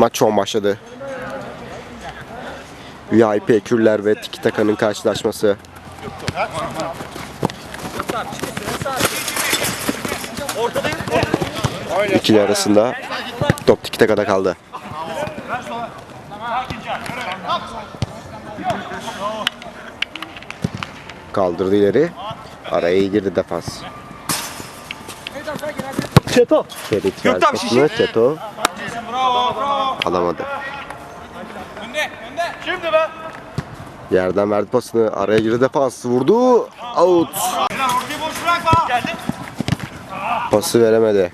maç son başladı. VIP Ekürler ve Tiki Taka'nın karşılaşması. İkili arasında top Tiki Taka'da kaldı. Kaldırdı ileri. Araya iyi girdi defans. Çeto. Ferit verdi pasını. Çeto alamadı. Şimdi be. Yerden verdi pasını. Araya girdi defans. Vurdu. Out. Pası veremedi.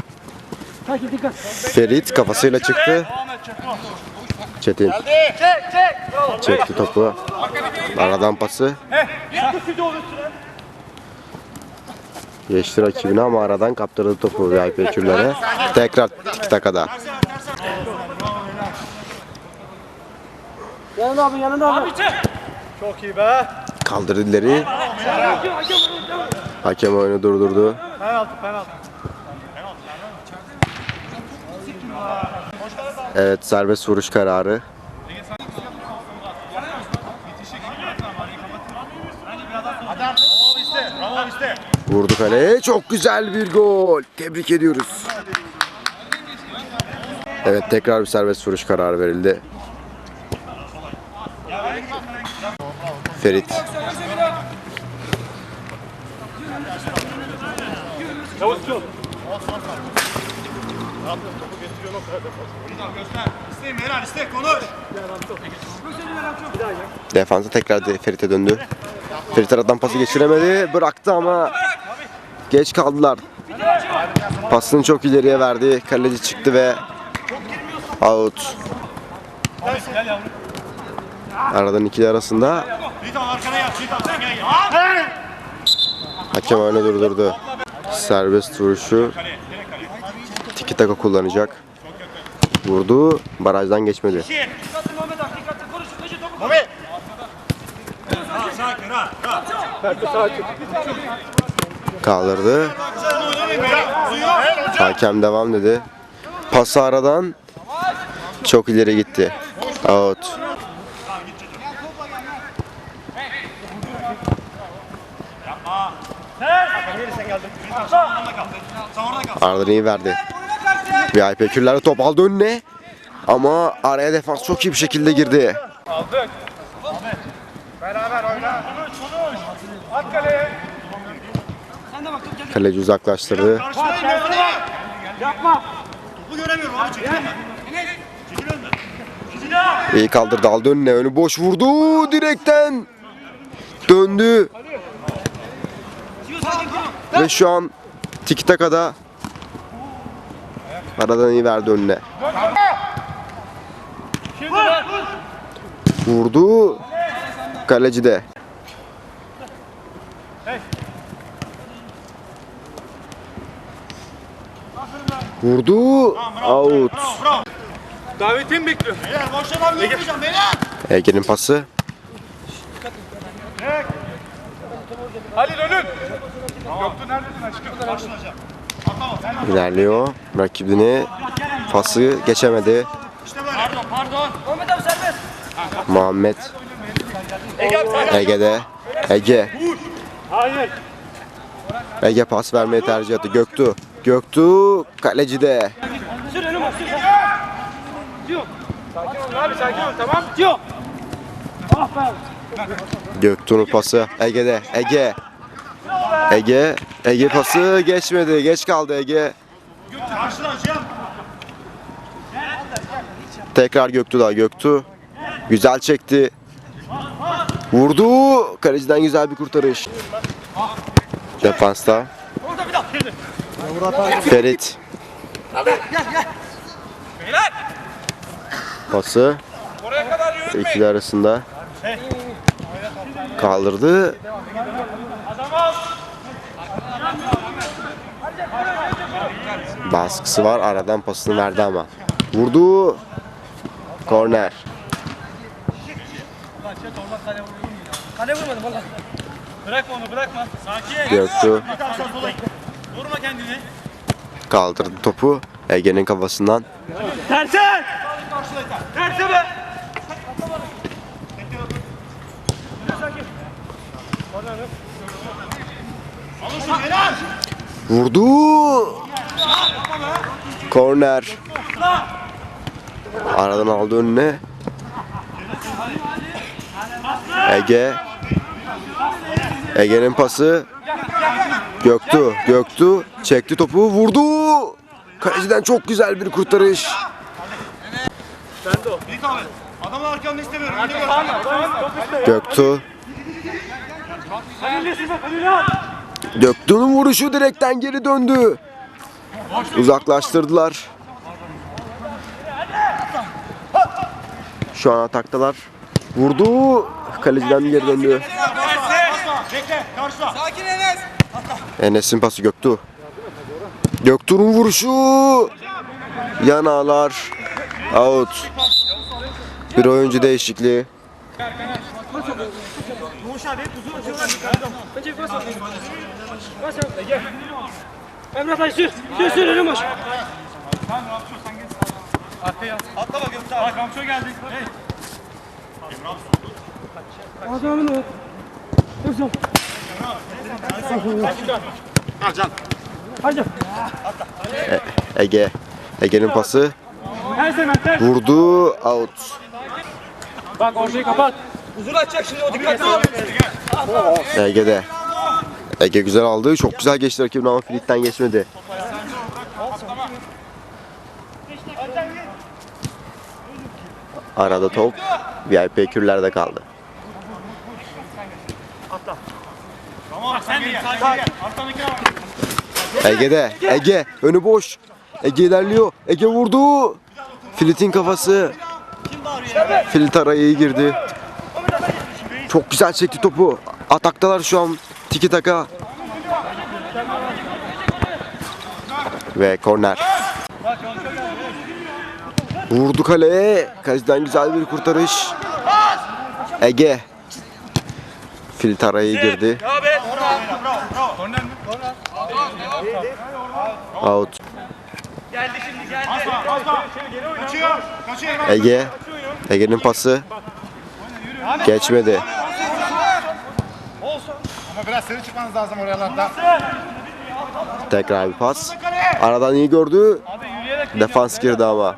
Ferit kafasıyla çıktı. Çetin Çek çek. Bravo. çekti topu. Aradan pası. Geçti rakibini ama aradan kaptırdı topu VIP ekürlere. Tekrar tik takada. Yanında abi yanında abi. Çok iyi be. Kaldırdı ileri. Hakem oyunu durdurdu. Penaltı penaltı. Evet serbest vuruş kararı. Bravo iste. Bravo iste. Vurdu kaleye. Çok güzel bir gol. Tebrik ediyoruz. Evet tekrar bir serbest vuruş kararı verildi. Ferit. Defansa tekrar Ferit'e döndü. Ferit aradan pası geçiremedi. Bıraktı ama geç kaldılar. Pasını çok ileriye verdi. Kaleci çıktı ve out. Aradan ikili arasında hakem oyunu durdurdu. Serbest vuruşu tiki taka kullanacak. Vurdu. Barajdan geçmedi. Kaldırdı. Hakem devam dedi. Pası aradan çok ileri gitti. Out. Sen geldin. Sen orada kal. Sen orada kal. Arda'nı iyi verdi. VIP Kürler top aldı önüne. Ama araya defans çok iyi bir şekilde girdi. Aldık. Beraber oyna. Kaleci uzaklaştırdı. Yapma. Topu göremiyorum abi çekil. İyi kaldırdı aldı önüne. Önü boş vurdu direkten. Döndü. Ve şu an tiki takada aradan iyi verdi önüne. Vurdu. Kaleci de. Vurdu. Out. Beyler ben yapmayacağım beyler. Ege'nin pası. Halil önün. Göktuğ neredesin aşkım? Başlayacağım. İlerliyor. Rakibini pası geçemedi. Pardon pardon. Ahmet abi serbest. Muhammed. Ege'de. Ege. Hayır. Ege pas vermeyi tercih etti. Göktuğ. Göktuğ kaleci de. Sür önüme sür. Sakin ol abi sakin ol tamam. Yok. Ah be. Göktuğ'un pası Ege'de. Ege. Ege. Ege pası geçmedi. Geç kaldı Ege. Tekrar Göktuğ'da. Göktuğ. Güzel çekti. Vurdu. Kaleciden güzel bir kurtarış. Defansta. Ferit. Beyler. Pası. İkili arasında. Kaldırdı. Baskısı var. Aradan pasını verdi ama. Vurdu. Korner. Kale vurmadım valla. Bırakma onu bırakma. Sakin. Göktuğ Bir daha sağ sola. Vurma kendini. Kaldırdı topu. Ege'nin kafasından. Tersen. Terse be. Vurdu. Korner. Aradan aldı önüne. Ege. Ege'nin pası. Göktuğ. Göktuğ çekti topu vurdu. Kaleciden çok güzel bir kurtarış. Adamın arkamda istemiyorum. Göktuğ. Göktuğ'un vuruşu direkten geri döndü. Uzaklaştırdılar. Şu an ataktalar. Vurdu. Kaleciden geri döndü. Bekle. Karşıla. Enes'in pası Göktuğ. Göktuğ'un vuruşu. Yanağlar. Out. Bir oyuncu değişikliği. Önce bir bas al. Bas al. Gel. Emrah Taş sür. Sür sür önüm boş. Atlama Gökçe abi. Bak Ramço geldik. Hey. Adamın o. Yoksa. Hadi. Ege. Ege'nin pası. Vurdu. Out. Bak ortayı kapat. Uzun açacak şimdi o dikkatli ol. Ege'de. Ege güzel aldı. Çok güzel geçti rakibin ama Filip'ten geçmedi. Arada top VIP kürlerde kaldı. Tamam sen de. Ege'de. Ege. Önü boş. Ege ilerliyor. Ege vurdu. Filit'in kafası. Filit araya iyi girdi. Çok güzel çekti topu. Ataktalar şu an. Tiki taka. Ve korner. Vurdu kaleye. Kaleciden güzel bir kurtarış. Ege. Filit araya girdi. Bravo. Bravo. Korner mi? Out. Asla. Asla. Kaçıyor. Kaçıyor. Ege. Ege'nin pası. Geçmedi. Ama biraz seri çıkmanız lazım oralarda. Tekrar bir pas. Aradan iyi gördü. Defans girdi ama.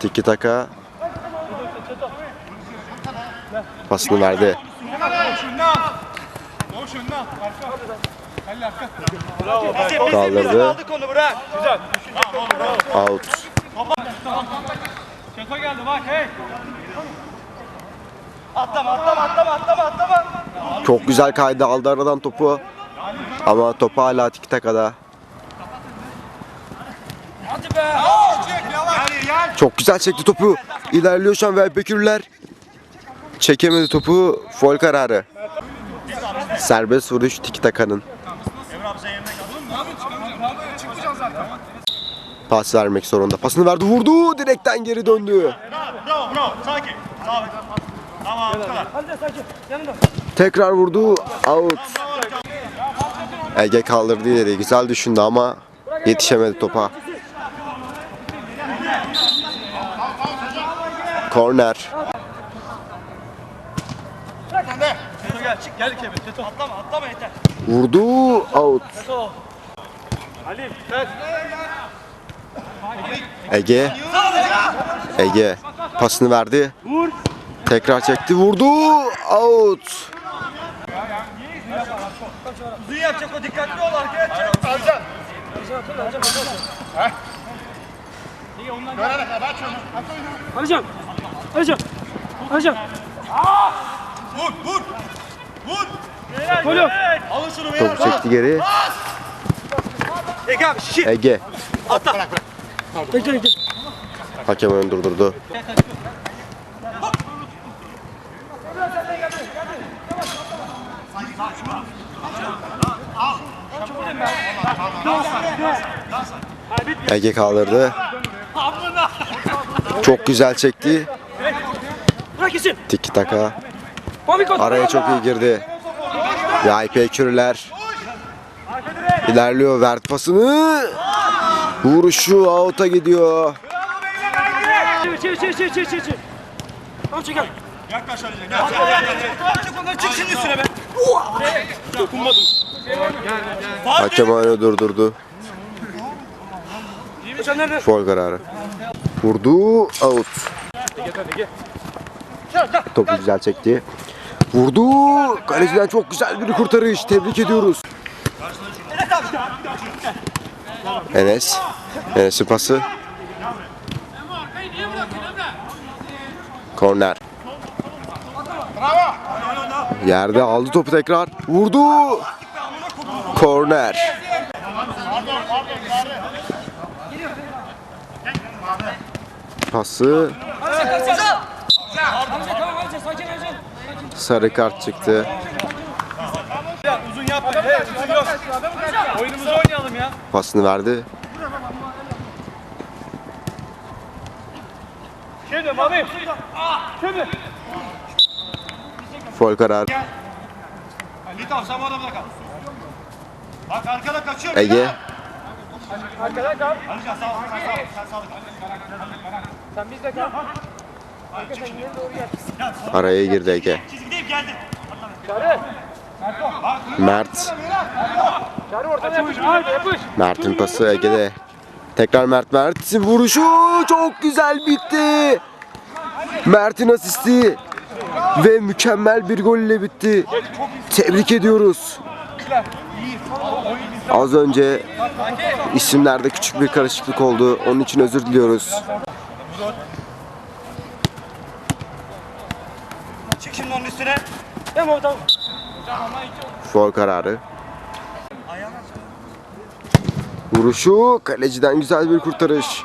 Tiki taka. Pasını verdi. Önüne al. Arka. Halil arka. Kaldırdı. Aldık onu bırak. Güzel. Out. Şaka geldi bak hey. Atlama atlama atlama atlama atlama. Çok güzel kaydı aldı aradan topu. Ama topu hala tiki takada. Hadi be. Gel gel. Çok güzel çekti topu. İlerliyor şu an ve Bekirler. Çekemedi topu. Foul kararı. Çıkamayacağım. Çıkmayacaksın zaten. Pas vermek zorunda. Pasını verdi vurdu. Direkten geri döndü. Bravo. Bravo. Sakin. Tamam. Tekrar vurdu. Out. Ege kaldırdı ileri. Güzel düşündü ama yetişemedi topa. Korner. Gel Kevin. Teto. Atlama atlama yeter. Vurdu. Out. Teto. Halil. Ver. Ege. Ege. Pasını verdi. Vur. Tekrar çekti. Vurdu. Out. Uzun yapacak o dikkatli ol arkaya. Alcan. Alacağım. Alacağım. Alacağım. Vur. Vur. Vur. Gol yok. Alın şunu be. Topu çekti geri. Ege abi şişir. Ege. Bekle bekle. Hakem önü durdurdu. Ege kaldırdı. Çok güzel çekti. Bırak. Tiki taka. Araya çok iyi girdi. VIP kürler. İlerliyor verdi pasını. Vuruşu out'a gidiyor. Çevir çevir çevir çevir çevir çevir. Tamam çekelim. Yaklaş Alican. Gel. Çık onları çık şimdi üstüne be. Dokunmadım. Hakem oyunu durdurdu. Foul kararı. Vurdu out. Topu güzel çekti. Vurdu. Kaleciden çok güzel bir kurtarış. Tebrik ediyoruz. Enes. Enes'in pası. Korner. Yerde aldı topu tekrar. Vurdu. Korner. Pası. Hamza tamam Hamza sakin Hamza. Sarı kart çıktı. Uzun yapma. Evet, uzun yok. Oyunumuzu oynayalım ya. Pasını verdi. Diyorum abi. Şimdi. Foul kararı. Ali tamam sen bu adamda kal. Bak arkada kaçıyor. Ege. Arkada kal. Alican sağ ol. Sen sağ ol. Sen sağ ol. Sen bizde kal. Araya girdi Ege. Mert. Mert'in pası Ege'de. Tekrar Mert. Mert'in vuruşu çok güzel bitti. Mert'in asisti ve mükemmel bir gol ile bitti. Tebrik ediyoruz. Az önce isimlerde küçük bir karışıklık oldu. Onun için özür diliyoruz. Çık şimdi onun üstüne. Tamam tamam. Foul kararı. Vuruşu kaleciden güzel bir kurtarış.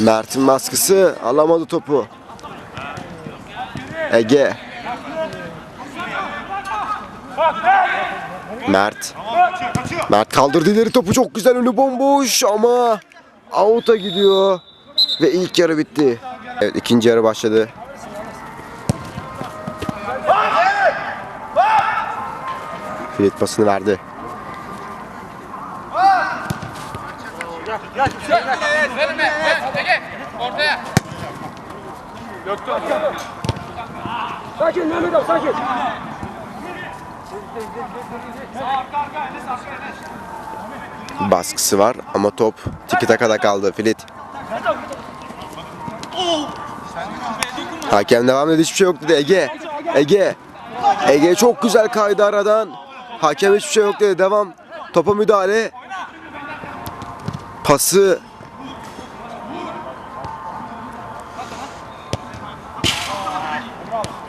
Mert'in baskısı alamadı topu. Ege. Mert. Mert kaldırdı ileri topu çok güzel önü bomboş ama out'a gidiyor. Ve ilk yarı bitti. Evet ikinci yarı başladı. Filit pasını verdi. Sakin Mehmet abi sakin. Baskısı var ama top tiki takada kaldı Filit. Hakem devam ediyor hiçbir şey yok dedi Ege. Ege. Ege çok güzel kaydı aradan. Hakem hiçbir şey yok dedi devam. Topa müdahale. Pası.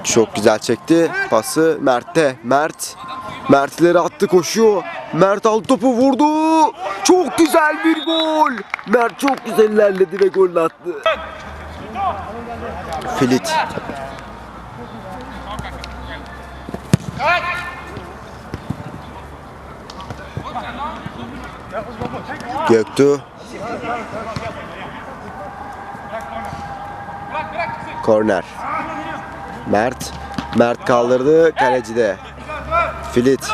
Çok güzel çekti. Pası Mert'te. Mert. Mert ileri attı koşuyor. Mert aldı topu vurdu. Çok güzel bir gol. Mert çok güzel ilerledi ve gol attı. Filit. Göktuğ. Korner. Mert. Mert kaldırdı kalecide. Filit.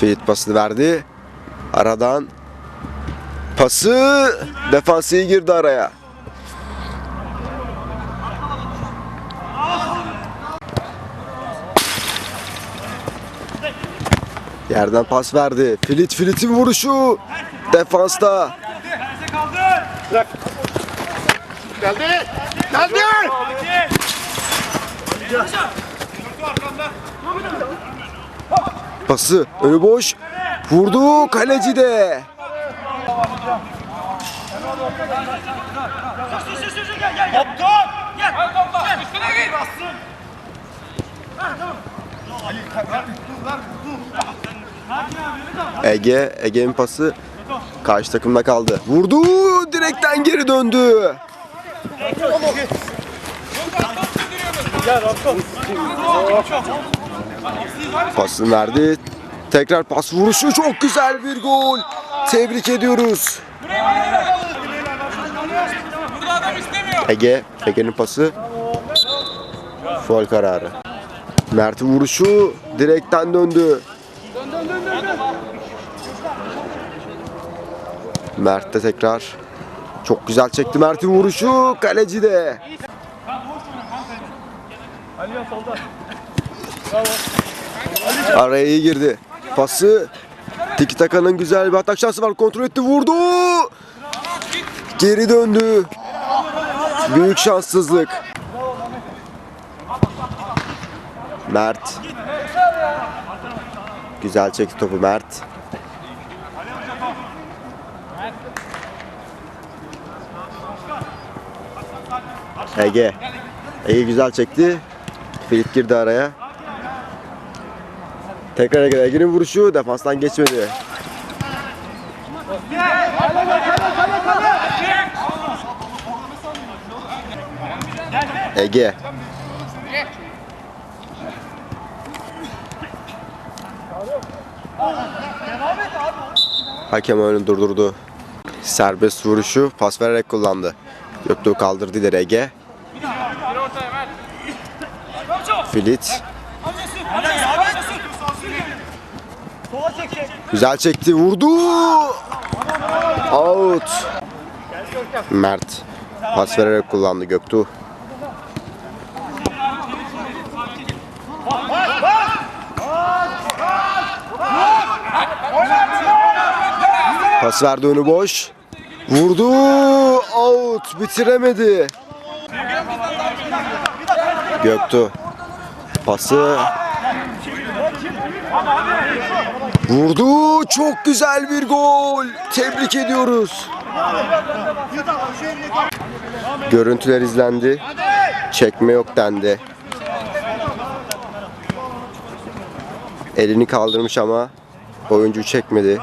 Filit pasını verdi. Aradan pası defans iyi girdi araya. Yerden pas verdi. Filit Filit'in vuruşu defansta. Pası önü boş. Vurdu kaleci de. Topla. Ege, Ege'nin pası karşı takımda kaldı. Vurdu, direkten geri döndü. Pasını verdi. Tekrar pas vuruşu çok güzel bir gol. Tebrik ediyoruz. Ege, Ege'nin pası. Foul kararı. Mert'in vuruşu direkten döndü. Mert de tekrar. Çok güzel çekti Mert'in vuruşu. Kaleci de. Araya iyi girdi. Pası. Tiki Taka'nın güzel bir atak şansı var. Kontrol etti. Vurdu. Geri döndü. Büyük şanssızlık. Mert. Güzel çekti topu Mert. Ege. Ege güzel çekti. Ferit girdi araya. Tekrar Ege. Ege'nin vuruşu defanstan geçmedi. Ege. Hakem oyunu durdurdu. Serbest vuruşu pas vererek kullandı. Göktuğ kaldırdı ileri Ege. Filit. Güzel çekti. Vurdu. Out. Mert. Pas vererek kullandı Göktuğ. Pas verdi önü boş. Vurdu. Out. Bitiremedi. Göktuğ. Pası. Vurdu. Çok güzel bir gol. Tebrik ediyoruz. Görüntüler izlendi. Çekme yok dendi. Elini kaldırmış ama oyuncu çekmedi.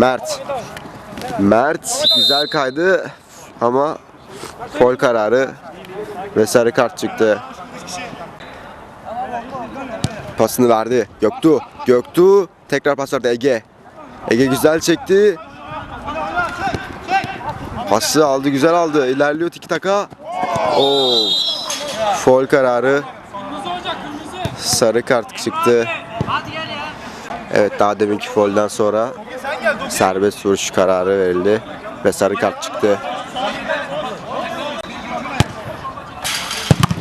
Mert. Mert güzel kaydı ama foul kararı ve sarı kart çıktı. Pasını verdi. Göktuğ. Göktuğ tekrar pas verdi Ege. Ege güzel çekti. Pası aldı güzel aldı. İlerliyor tiki taka. Oo. Foul kararı. Sarı kart çıktı. Evet daha deminki foul'den sonra serbest vuruş kararı verildi ve sarı kart çıktı.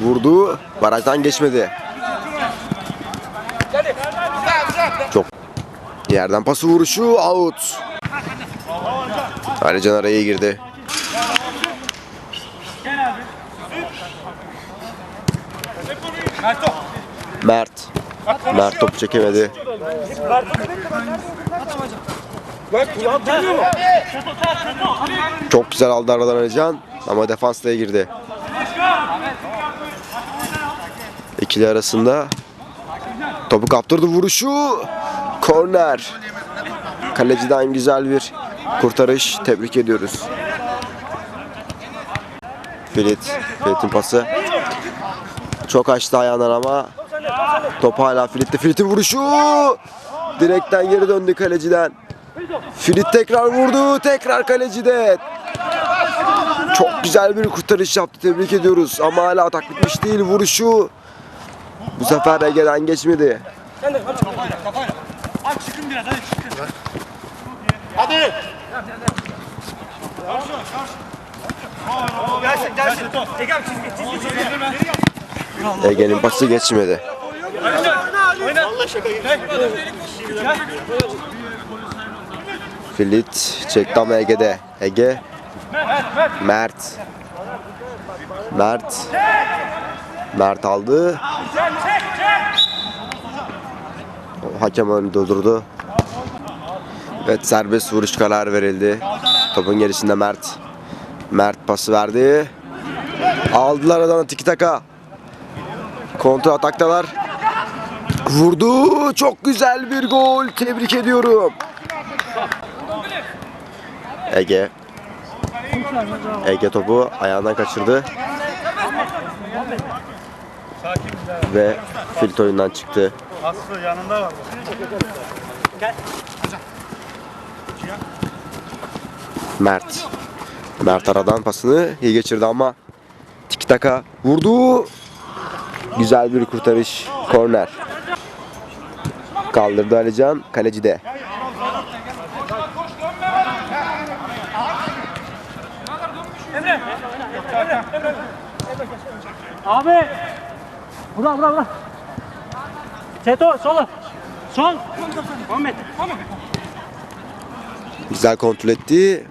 Vurdu, barajdan geçmedi. Çok yerden pası vuruşu out. Alican araya girdi. Mert. Mert topu çekemedi. Çok güzel aldı aradan Alican ama defansla girdi. İkili arasında topu kaptırdı vuruşu. Korner. Kaleciden güzel bir kurtarış. Tebrik ediyoruz. Filit. Filit'in pası. Çok açtı ayağından ama top hala Filit'te. Filit'in vuruşu. Direkten geri döndü kaleciden. Filit tekrar vurdu. Tekrar kalecide. Çok güzel bir kurtarış yaptı. Tebrik ediyoruz. Ama hala atak bitmiş değil. Vuruşu bu sefer Ege'den geçmedi. Kafayla kafayla. Aç çıkın biraz hadi çıkın. Hadi. Gelsin gelsin. Egem çizgi çizgi çizgi. Ege'nin pası geçmedi. Oyna. Allah şaka gibi. Filit çekti ama Ege'de. Ege. Mert. Mert. Mert aldı. Hakem önü durdurdu. Evet serbest vuruş kararı verildi. Topun gerisinde Mert. Mert pası verdi. Aldılar adana tiki taka. Kontra ataktalar. Vurdu. Çok güzel bir gol. Tebrik ediyorum. Ege. Ege topu ayağından kaçırdı. Ve filt oyundan çıktı. Aslı yanında var. Mert. Mert aradan pasını iyi geçirdi ama tiki taka vurdu. Güzel bir kurtarış. Korner. Kaldırdı Alican. Kaleci de. Abi. Bura bura bura. Seto sola. Sol. Muhammed. Güzel kontrol etti.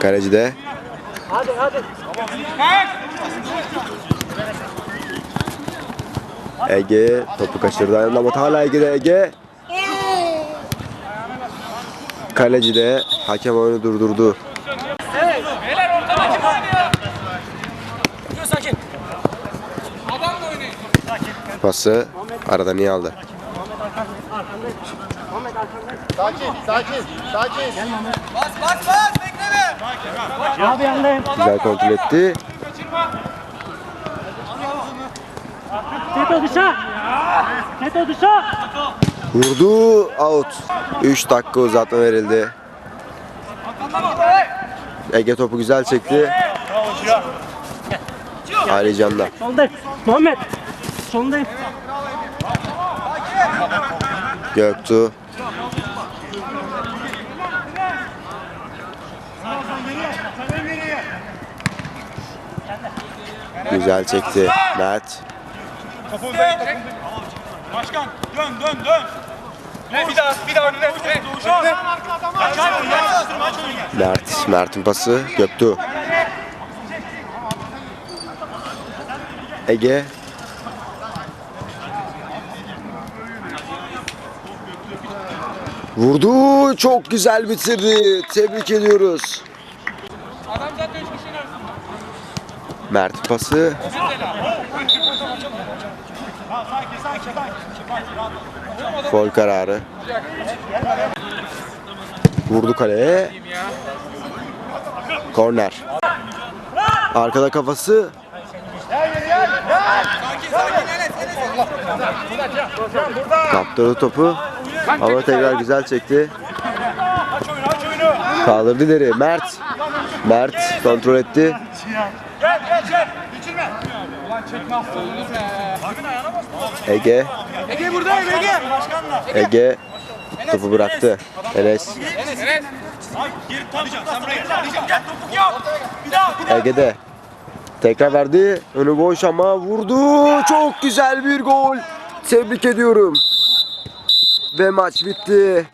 Kaleci de. Hadi hadi. Ege topu kaçırdı ama hala Ege'de Ege. Kaleci de hakem oyunu durdurdu. Dur sakin. Pası aradan iyi aldı. Abi yandayım. Güzel kontrol etti. Seto dışa. Vurdu out. 3 dakika uzatma verildi. Ege topu güzel çekti. Ali Can'da. Soldayım. Muhammed. Sondayım. Göktuğ. Güzel çekti. Mert. Başkan dön dön dön. Bir daha bir daha önüne. Mert. Mert'in pası. Göktuğ. Ege. Vurdu. Çok güzel bitirdi. Tebrik ediyoruz. Adam zaten üç kişinin arasında. Mert'in pası. Gol kararı. Vurdu kaleye. Korner. Arkada kafası. Kaptırdı topu. Ama tekrar güzel çekti. Kaldırdı ileri. Mert. Mert kontrol etti. Ege. Ege buradayım Ege. Ege. Topu bıraktı. Enes. Ege'de. Tekrar verdi. Önü boş ama vurdu. Çok güzel bir gol. Tebrik ediyorum. Ve maç bitti.